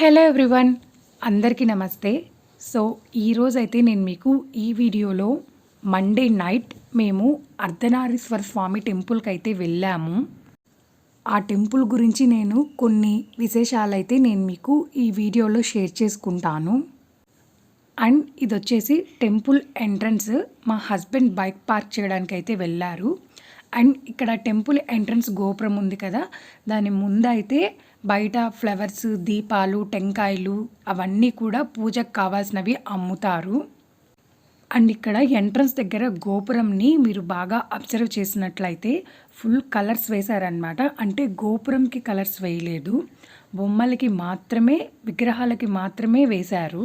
Hello everyone అందరికీ నమస్తే. So ఈరోజైతే నేను మీకు ఈ వీడియోలో మండే నైట్ మేము అర్ధనారీశ్వర స్వామి టెంపుల్కి అయితే వెళ్ళాము. ఆ టెంపుల్ గురించి నేను కొన్ని విశేషాలు అయితే నేను మీకు ఈ వీడియోలో షేర్ చేసుకుంటాను. అండ్ ఇది వచ్చేసి టెంపుల్ ఎంట్రన్స్ మా హస్బెండ్ బైక్ పార్క్ చేయడానికి అయితే వెళ్ళారు. అండ్ ఇక్కడ టెంపుల్ ఎంట్రన్స్ గోపురం ఉంది కదా దాని ముందైతే బయట ఫ్లవర్స్ దీపాలు టెంకాయలు అవన్నీ కూడా పూజకు కావాల్సినవి అమ్ముతారు. అండ్ ఇక్కడ ఎంట్రన్స్ దగ్గర గోపురంని మీరు బాగా అబ్జర్వ్ చేసినట్లయితే ఫుల్ కలర్స్ వేశారనమాట అంటే గోపురంకి కలర్స్ వేయలేదు బొమ్మలకి మాత్రమే విగ్రహాలకి మాత్రమే వేశారు.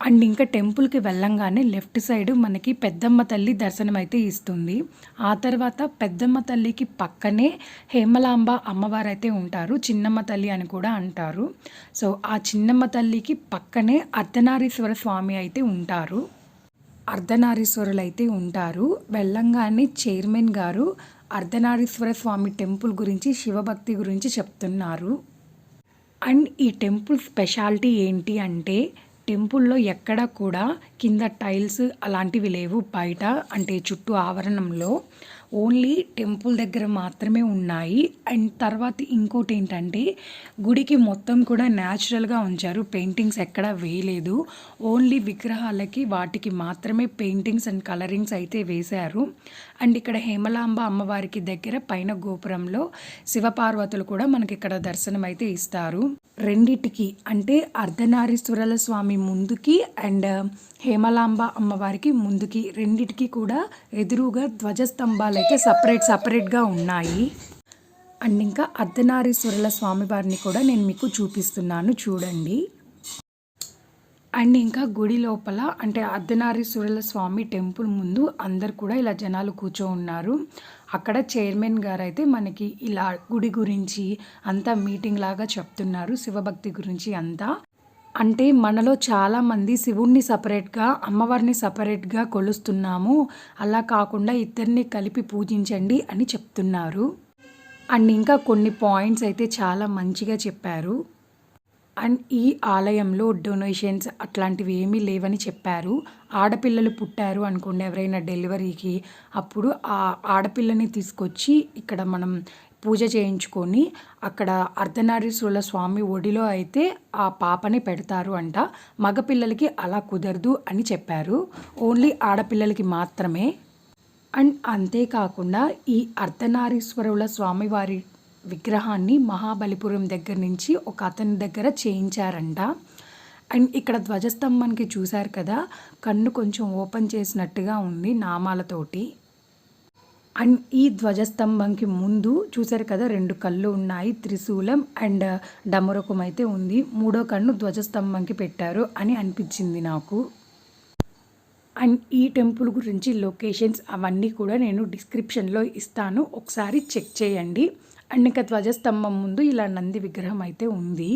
అండ్ ఇంకా టెంపుల్కి వెళ్ళంగానే లెఫ్ట్ సైడ్ మనకి పెద్దమ్మ తల్లి దర్శనం అయితే ఇస్తుంది. ఆ తర్వాత పెద్దమ్మ తల్లికి పక్కనే హేమలాంబ అమ్మవారు అయితే ఉంటారు. చిన్నమ్మ తల్లి అని కూడా అంటారు. సో ఆ చిన్నమ్మ తల్లికి పక్కనే అర్ధనారీశ్వర స్వామి అయితే ఉంటారు. అర్ధనారీశ్వరులు అయితే ఉంటారు. వెళ్ళంగానే చైర్మన్ గారు అర్ధనారీశ్వర స్వామి టెంపుల్ గురించి శివభక్తి గురించి చెప్తున్నారు. అండ్ ఈ టెంపుల్ స్పెషాలిటీ ఏంటి అంటే టెంపుల్లో ఎక్కడ కూడా కింద టైల్స్ అలాంటివి లేవు బయట అంటే చుట్టూ ఆవరణంలో. ఓన్లీ టెంపుల్ దగ్గర మాత్రమే ఉన్నాయి. అండ్ తర్వాత ఇంకోటి ఏంటంటే గుడికి మొత్తం కూడా న్యాచురల్గా ఉంచారు. పెయింటింగ్స్ ఎక్కడ వేయలేదు. ఓన్లీ విగ్రహాలకి వాటికి మాత్రమే పెయింటింగ్స్ అండ్ కలరింగ్స్ అయితే వేశారు. అండ్ ఇక్కడ హేమలాంబ అమ్మవారికి దగ్గర పైన గోపురంలో శివపార్వతులు కూడా మనకి ఇక్కడ దర్శనం అయితే ఇస్తారు. రెండిటికి అంటే అర్ధనారీశ్వరుల స్వామి ముందుకి అండ్ హేమలాంబ అమ్మవారికి ముందుకి రెండిటికి కూడా ఎదురుగా ధ్వజస్తంభాలు అయితే సపరేట్ సపరేట్గా ఉన్నాయి. అండ్ ఇంకా అర్ధనారీశ్వరుల స్వామివారిని కూడా నేను మీకు చూపిస్తున్నాను. చూడండి. అండ్ ఇంకా గుడి లోపల అంటే అర్ధనారీశ్వరుల స్వామి టెంపుల్ ముందు అందరు కూడా ఇలా జనాలు కూర్చో ఉన్నారు అక్కడ చైర్మన్ గారు అయితే మనకి ఇలా గుడి గురించి అంతా మీటింగ్ లాగా చెప్తున్నారు శివభక్తి గురించి అంతా. అంటే మనలో చాలామంది శివుణ్ణి సపరేట్గా అమ్మవారిని సపరేట్గా కొలుస్తున్నాము. అలా కాకుండా ఇద్దరిని కలిపి పూజించండి అని చెప్తున్నారు. అండ్ ఇంకా కొన్ని పాయింట్స్ అయితే చాలా మంచిగా చెప్పారు. అండ్ ఈ ఆలయంలో డొనేషన్స్ అట్లాంటివి ఏమీ లేవని చెప్పారు. ఆడపిల్లలు పుట్టారు అనుకోండి ఎవరైనా డెలివరీకి. అప్పుడు ఆ ఆడపిల్లని తీసుకొచ్చి ఇక్కడ మనం పూజ చేయించుకొని అక్కడ అర్ధనారీశ్వరుల స్వామి ఒడిలో అయితే ఆ పాపని పెడతారు అంట. మగపిల్లలకి అలా కుదరదు అని చెప్పారు. ఓన్లీ ఆడపిల్లలకి మాత్రమే. అండ్ అంతేకాకుండా ఈ అర్ధనారీశ్వరుల స్వామివారి విగ్రహాన్ని మహాబలిపురం దగ్గర నుంచి ఒక అతని దగ్గర చేయించారంట. అండ్ ఇక్కడ ధ్వజస్తంభానికి చూశారు కదా కన్ను కొంచెం ఓపెన్ చేసినట్టుగా ఉంది నామాలతోటి. అండ్ ఈ ధ్వజస్తంభంకి ముందు చూశారు కదా రెండు కళ్ళు ఉన్నాయి త్రిశూలం అండ్ డమరకం అయితే ఉంది. మూడో కన్ను ధ్వజస్తంభంకి పెట్టారు అని అనిపించింది నాకు. అండ్ ఈ టెంపుల్ గురించి లొకేషన్స్ అవన్నీ కూడా నేను డిస్క్రిప్షన్లో ఇస్తాను. ఒకసారి చెక్ చేయండి. అండ్ ఇంకా ధ్వజస్తంభం ముందు ఇలా నంది విగ్రహం అయితే ఉంది.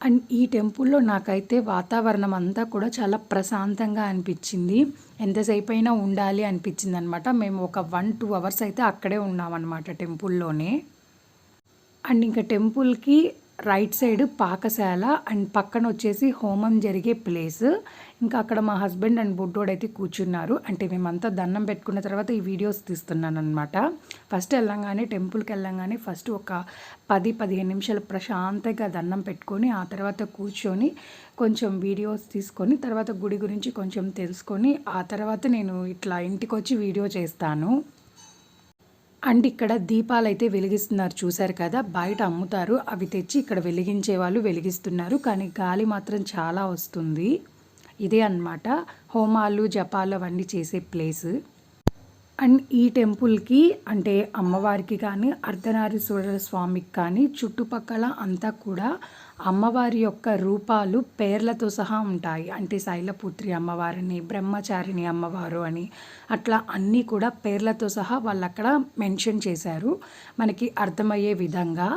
అండ్ ఈ టెంపుల్లో నాకైతే వాతావరణం అంతా కూడా చాలా ప్రశాంతంగా అనిపించింది. ఎంతసేపు అయినా ఉండాలి అనిపించింది అనమాట మేము ఒక వన్ టూ అవర్స్ అయితే అక్కడే ఉన్నామన్నమాట టెంపుల్లోనే. అండ్ ఇంకా టెంపుల్కి రైట్ సైడ్ పాకశాల అండ్ పక్కన వచ్చేసి హోమం జరిగే ప్లేస్. ఇంకా అక్కడ మా హస్బెండ్ అండ్ బుడ్డోడు అయితే కూర్చున్నారు. అంటే మేమంతా దండం పెట్టుకున్న తర్వాత ఈ వీడియోస్ తీస్తున్నాను అనమాట ఫస్ట్ వెళ్ళంగానే టెంపుల్కి వెళ్ళంగానే ఫస్ట్ ఒక పది పదిహేను నిమిషాలు ప్రశాంతంగా దండం పెట్టుకొని ఆ తర్వాత కూర్చొని కొంచెం వీడియోస్ తీసుకొని తర్వాత గుడి గురించి కొంచెం తెలుసుకొని ఆ తర్వాత నేను ఇట్లా ఇంటికి వచ్చి వీడియో చేస్తాను. అండ్ ఇక్కడ దీపాలు అయితే వెలిగిస్తున్నారు. చూసారు కదా? బయట అమ్ముతారు. అవి తెచ్చి ఇక్కడ వెలిగించే వాళ్ళు వెలిగిస్తున్నారు. కానీ గాలి మాత్రం చాలా వస్తుంది. ఇదే అన్నమాట. హోమాలు జపాలు అవన్నీ చేసే ప్లేస్. అండ్ ఈ టెంపుల్కి అంటే అమ్మవారికి కానీ అర్ధనారీశ్వర స్వామికి కానీ చుట్టుపక్కల అంతా కూడా అమ్మవారి యొక్క రూపాలు పేర్లతో సహా ఉంటాయి. అంటే శైలపుత్రి అమ్మవారిని బ్రహ్మచారిణి అమ్మవారు అని అట్లా అన్నీ కూడా పేర్లతో సహా వాళ్ళు అక్కడ మెన్షన్ చేశారు. మనకి అర్థమయ్యే విధంగా.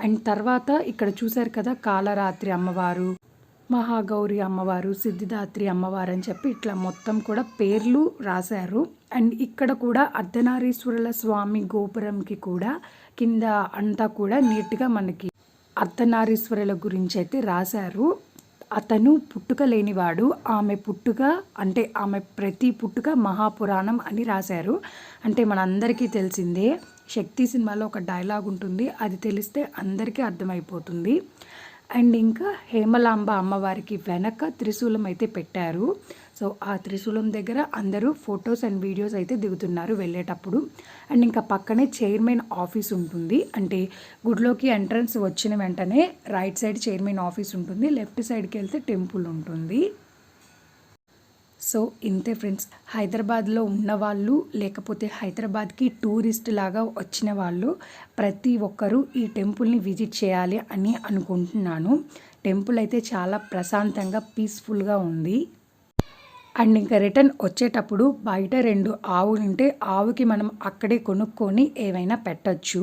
అండ్ తర్వాత ఇక్కడ చూశారు కదా కాలరాత్రి అమ్మవారు. మహాగౌరి అమ్మవారు సిద్ధిదాత్రి అమ్మవారు అని చెప్పి ఇట్లా మొత్తం కూడా పేర్లు రాశారు. అండ్ ఇక్కడ కూడా అర్ధనారీశ్వరుల స్వామి గోపురంకి కూడా కింద అంతా కూడా నీట్గా మనకి అర్ధనారీశ్వరుల గురించి అయితే రాశారు. అతను పుట్టుక లేనివాడు. ఆమె పుట్టుక అంటే ఆమె ప్రతి పుట్టుక మహాపురాణం అని రాశారు. అంటే మనందరికీ తెలిసిందే శక్తి సినిమాలో ఒక డైలాగ్ ఉంటుంది. అది తెలిస్తే అందరికీ అర్థమైపోతుంది. అండ్ ఇంకా హేమలాంబ అమ్మవారికి వెనక త్రిశూలం అయితే పెట్టారు. సో ఆ త్రిశూలం దగ్గర అందరూ ఫొటోస్ అండ్ వీడియోస్ అయితే దిగుతున్నారు వెళ్ళేటప్పుడు. అండ్ ఇంకా పక్కనే చైర్మన్ ఆఫీస్ ఉంటుంది. అంటే గుడిలోకి ఎంట్రన్స్ వచ్చిన వెంటనే రైట్ సైడ్ చైర్మన్ ఆఫీస్ ఉంటుంది. లెఫ్ట్ సైడ్కి వెళ్తే టెంపుల్ ఉంటుంది. సో ఇంతే ఫ్రెండ్స్. హైదరాబాద్లో ఉన్నవాళ్ళు లేకపోతే హైదరాబాద్కి టూరిస్ట్ లాగా వచ్చిన వాళ్ళు ప్రతి ఒక్కరూ ఈ టెంపుల్ని విజిట్ చేయాలి అని అనుకుంటున్నాను. టెంపుల్ అయితే చాలా ప్రశాంతంగా పీస్ఫుల్గా ఉంది. అండ్ ఇంకా రిటర్న్ వచ్చేటప్పుడు బయట రెండు ఆవులు ఉంటే ఆవుకి మనం అక్కడే కొనుక్కొని ఏవైనా పెట్టచ్చు.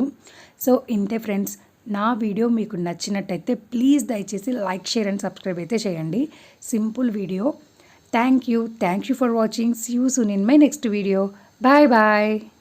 సో ఇంతే ఫ్రెండ్స్. నా వీడియో మీకు నచ్చినట్టయితే ప్లీజ్ దయచేసి లైక్ షేర్ అండ్ సబ్స్క్రైబ్ అయితే చేయండి. Simple video. Thank you. Thank you for watching. See you soon in my next video. Bye bye.